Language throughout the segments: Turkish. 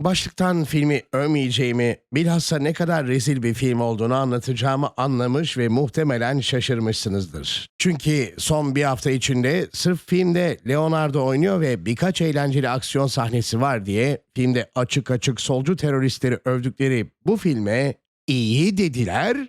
Başlıktan filmi övmeyeceğimi, bilhassa ne kadar rezil bir film olduğunu anlatacağımı anlamış ve muhtemelen şaşırmışsınızdır. Çünkü son bir hafta içinde sırf filmde Leonardo oynuyor ve birkaç eğlenceli aksiyon sahnesi var diye filmde açık açık solcu teröristleri övdükleri bu filme iyi dediler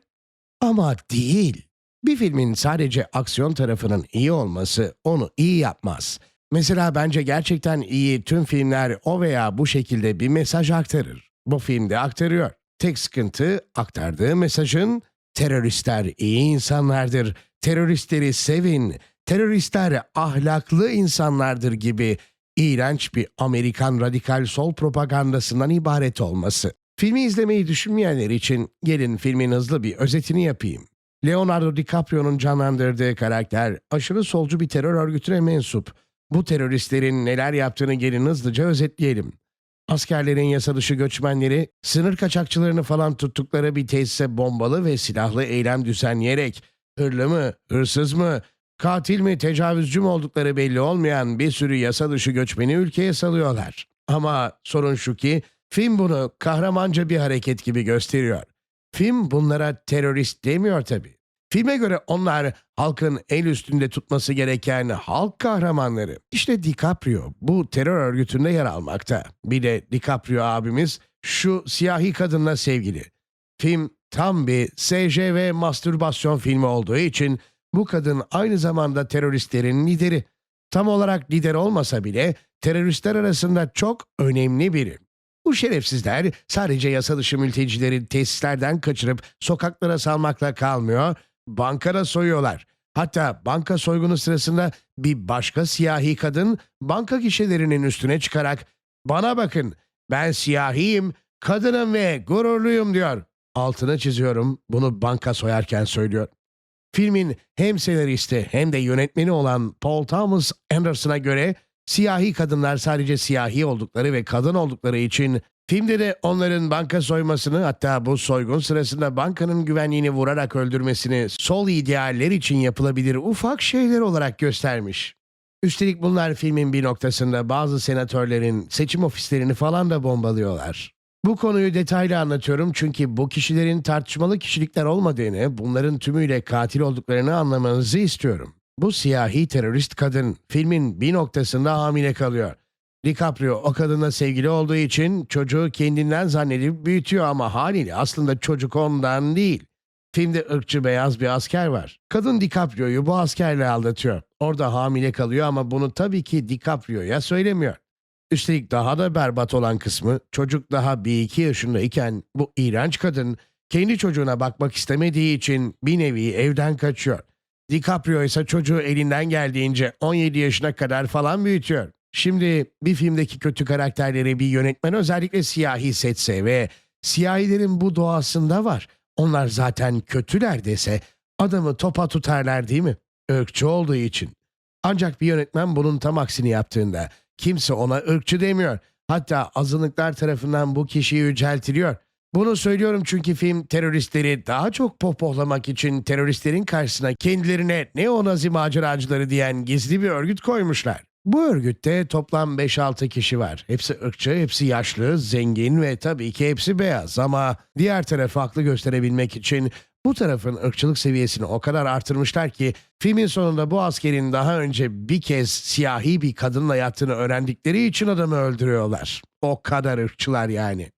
ama değil. Bir filmin sadece aksiyon tarafının iyi olması onu iyi yapmaz. Mesela bence gerçekten iyi tüm filmler o veya bu şekilde bir mesaj aktarır. Bu filmde aktarıyor. Tek sıkıntı aktardığı mesajın teröristler iyi insanlardır, teröristleri sevin, teröristler ahlaklı insanlardır gibi iğrenç bir Amerikan radikal sol propagandasından ibaret olması. Filmi izlemeyi düşünmeyenler için gelin filmin hızlı bir özetini yapayım. Leonardo DiCaprio'nun canlandırdığı karakter aşırı solcu bir terör örgütüne mensup. Bu teröristlerin neler yaptığını gelin hızlıca özetleyelim. Askerlerin yasa dışı göçmenleri sınır kaçakçılarını falan tuttukları bir tesise bombalı ve silahlı eylem düzenleyerek hırlı mı, hırsız mı, katil mi, tecavüzcü mü oldukları belli olmayan bir sürü yasa dışı göçmeni ülkeye salıyorlar. Ama sorun şu ki film bunu kahramanca bir hareket gibi gösteriyor. Film bunlara terörist demiyor tabii. Filme göre onlar halkın el üstünde tutması gereken halk kahramanları. İşte DiCaprio bu terör örgütünde yer almakta. Bir de DiCaprio abimiz şu siyahi kadınla sevgili. Film tam bir SJ ve mastürbasyon filmi olduğu için bu kadın aynı zamanda teröristlerin lideri. Tam olarak lider olmasa bile teröristler arasında çok önemli biri. Bu şerefsizler sadece yasa dışı mültecileri tesislerden kaçırıp sokaklara salmakla kalmıyor, bankada soyuyorlar. Hatta banka soygunu sırasında bir başka siyahi kadın banka gişelerinin üstüne çıkarak bana bakın ben siyahiyim, kadınım ve gururluyum diyor. Altını çiziyorum bunu banka soyarken söylüyor. Filmin hem senaristi hem de yönetmeni olan Paul Thomas Anderson'a göre siyahi kadınlar sadece siyahi oldukları ve kadın oldukları için filmde de onların banka soymasını hatta bu soygun sırasında bankanın güvenliğini vurarak öldürmesini sol idealler için yapılabilir ufak şeyler olarak göstermiş. Üstelik bunlar filmin bir noktasında bazı senatörlerin seçim ofislerini falan da bombalıyorlar. Bu konuyu detaylı anlatıyorum çünkü bu kişilerin tartışmalı kişilikler olmadığını, bunların tümüyle katil olduklarını anlamanızı istiyorum. Bu siyahi terörist kadın filmin bir noktasında hamile kalıyor. DiCaprio o kadınla sevgili olduğu için çocuğu kendinden zannedip büyütüyor ama haliyle aslında çocuk ondan değil. Filmde ırkçı beyaz bir asker var. Kadın DiCaprio'yu bu askerle aldatıyor. Orada hamile kalıyor ama bunu tabii ki DiCaprio'ya söylemiyor. Üstelik daha da berbat olan kısmı çocuk daha bir iki yaşındayken bu iğrenç kadın kendi çocuğuna bakmak istemediği için bir nevi evden kaçıyor. DiCaprio ise çocuğu elinden geldiğince 17 yaşına kadar falan büyütüyor. Şimdi bir filmdeki kötü karakterleri bir yönetmen özellikle siyahi seçse ve siyahilerin bu doğasında var. Onlar zaten kötüler dese adamı topa tutarlar değil mi? Irkçı olduğu için. Ancak bir yönetmen bunun tam aksini yaptığında kimse ona ırkçı demiyor. Hatta azınlıklar tarafından bu kişiyi yüceltiliyor. Bunu söylüyorum çünkü film teröristleri daha çok pohpohlamak için teröristlerin karşısına kendilerine neonazi maceracıları diyen gizli bir örgüt koymuşlar. Bu örgütte toplam 5-6 kişi var. Hepsi ırkçı, hepsi yaşlı, zengin ve tabii ki hepsi beyaz ama diğer tarafı haklı gösterebilmek için bu tarafın ırkçılık seviyesini o kadar artırmışlar ki filmin sonunda bu askerin daha önce bir kez siyahi bir kadınla yattığını öğrendikleri için adamı öldürüyorlar. O kadar ırkçılar yani.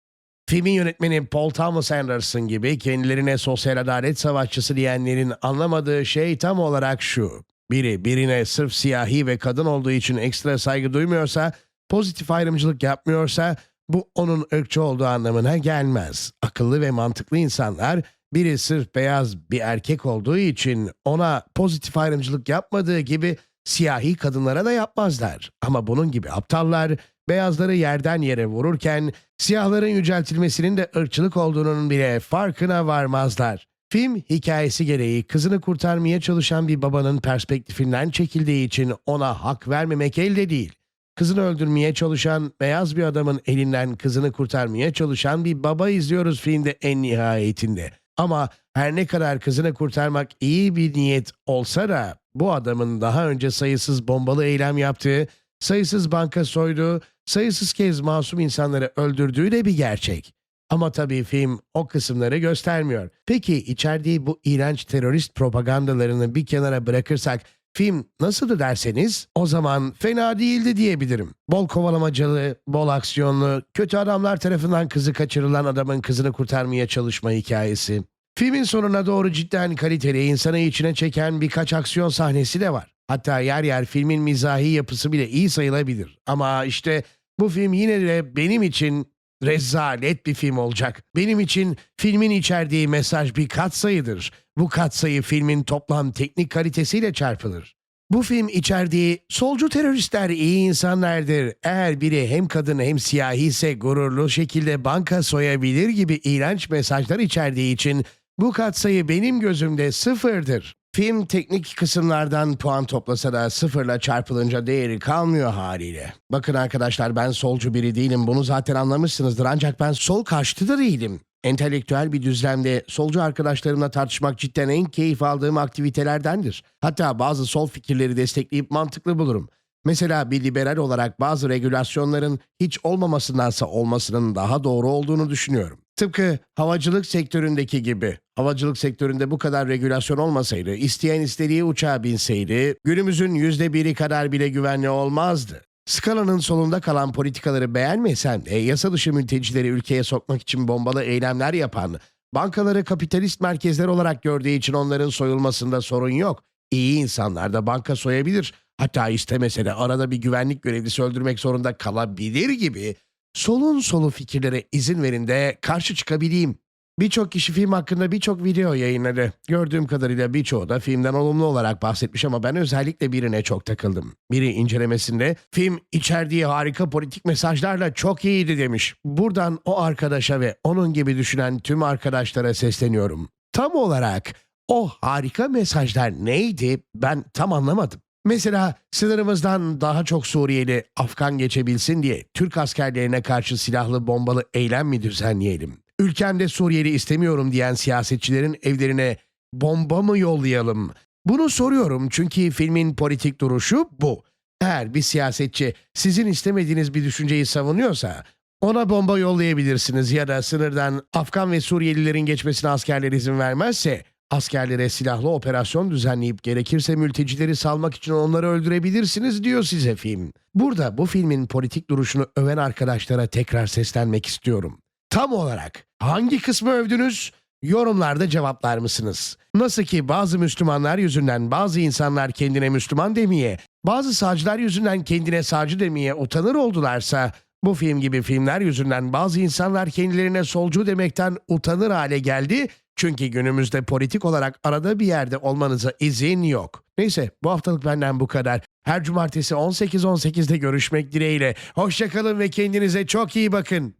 Filmin yönetmeni Paul Thomas Anderson gibi kendilerine sosyal adalet savaşçısı diyenlerin anlamadığı şey tam olarak şu. Biri birine sırf siyahi ve kadın olduğu için ekstra saygı duymuyorsa, pozitif ayrımcılık yapmıyorsa bu onun ırkçı olduğu anlamına gelmez. Akıllı ve mantıklı insanlar biri sırf beyaz bir erkek olduğu için ona pozitif ayrımcılık yapmadığı gibi siyahi kadınlara da yapmazlar. Ama bunun gibi aptallar beyazları yerden yere vururken siyahların yüceltilmesinin de ırkçılık olduğunun bile farkına varmazlar. Film hikayesi gereği kızını kurtarmaya çalışan bir babanın perspektifinden çekildiği için ona hak vermemek elde değil. Kızını öldürmeye çalışan beyaz bir adamın elinden kızını kurtarmaya çalışan bir baba izliyoruz filmde en nihayetinde. Ama her ne kadar kızını kurtarmak iyi bir niyet olsa da bu adamın daha önce sayısız bombalı eylem yaptığı, sayısız banka soyduğu, sayısız kez masum insanları öldürdüğü de bir gerçek. Ama tabii film o kısımları göstermiyor. Peki içerdiği bu iğrenç terörist propagandalarını bir kenara bırakırsak film nasıldı derseniz o zaman fena değildi diyebilirim. Bol kovalamacalı, bol aksiyonlu, kötü adamlar tarafından kızı kaçırılan adamın kızını kurtarmaya çalışma hikayesi. Filmin sonuna doğru cidden kaliteli, insanı içine çeken birkaç aksiyon sahnesi de var. Hatta yer yer filmin mizahi yapısı bile iyi sayılabilir. Ama işte bu film yine de benim için rezalet bir film olacak. Benim için filmin içerdiği mesaj bir katsayıdır. Bu katsayı filmin toplam teknik kalitesiyle çarpılır. Bu film içerdiği solcu teröristler iyi insanlardır. Eğer biri hem kadın hem siyahi ise gururlu şekilde banka soyabilir gibi iğrenç mesajlar içerdiği için bu katsayı benim gözümde sıfırdır. Film teknik kısımlardan puan toplasa da sıfırla çarpılınca değeri kalmıyor haliyle. Bakın arkadaşlar ben solcu biri değilim bunu zaten anlamışsınızdır ancak ben sol karşıtı da değilim. Entelektüel bir düzlemde solcu arkadaşlarımla tartışmak cidden en keyif aldığım aktivitelerdendir. Hatta bazı sol fikirleri destekleyip mantıklı bulurum. Mesela bir liberal olarak bazı regülasyonların hiç olmamasındansa olmasının daha doğru olduğunu düşünüyorum. Tıpkı havacılık sektöründeki gibi. Havacılık sektöründe bu kadar regülasyon olmasaydı, isteyen istediği uçağa binseydi, günümüzün yüzde biri kadar bile güvenli olmazdı. Skalanın solunda kalan politikaları beğenmesen de yasa dışı mültecileri ülkeye sokmak için bombalı eylemler yapan, bankaları kapitalist merkezler olarak gördüğü için onların soyulmasında sorun yok. İyi insanlar da banka soyabilir. Hatta istemese de arada bir güvenlik görevlisi öldürmek zorunda kalabilir gibi solun solu fikirlere izin verin de karşı çıkabileyim. Birçok kişi film hakkında birçok video yayınladı. Gördüğüm kadarıyla birçoğu da filmden olumlu olarak bahsetmiş ama ben özellikle birine çok takıldım. Biri incelemesinde film içerdiği harika politik mesajlarla çok iyiydi demiş. Buradan o arkadaşa ve onun gibi düşünen tüm arkadaşlara sesleniyorum. Tam olarak o harika mesajlar neydi ben tam anlamadım. Mesela sınırımızdan daha çok Suriyeli Afgan geçebilsin diye Türk askerlerine karşı silahlı bombalı eylem mi düzenleyelim? Ülkemde Suriyeli istemiyorum diyen siyasetçilerin evlerine bomba mı yollayalım? Bunu soruyorum çünkü filmin politik duruşu bu. Eğer bir siyasetçi sizin istemediğiniz bir düşünceyi savunuyorsa ona bomba yollayabilirsiniz ya da sınırdan Afgan ve Suriyelilerin geçmesine askerler izin vermezse askerlere silahlı operasyon düzenleyip gerekirse mültecileri salmak için onları öldürebilirsiniz diyor size film. Burada bu filmin politik duruşunu öven arkadaşlara tekrar seslenmek istiyorum. Tam olarak hangi kısmı övdünüz? Yorumlarda cevaplar mısınız? Nasıl ki bazı Müslümanlar yüzünden bazı insanlar kendine Müslüman demeye, bazı sağcılar yüzünden kendine sağcı demeye utanır oldularsa, bu film gibi filmler yüzünden bazı insanlar kendilerine solcu demekten utanır hale geldi çünkü günümüzde politik olarak arada bir yerde olmanıza izin yok. Neyse bu haftalık benden bu kadar. Her cumartesi 18.18'de görüşmek dileğiyle. Hoşçakalın ve kendinize çok iyi bakın.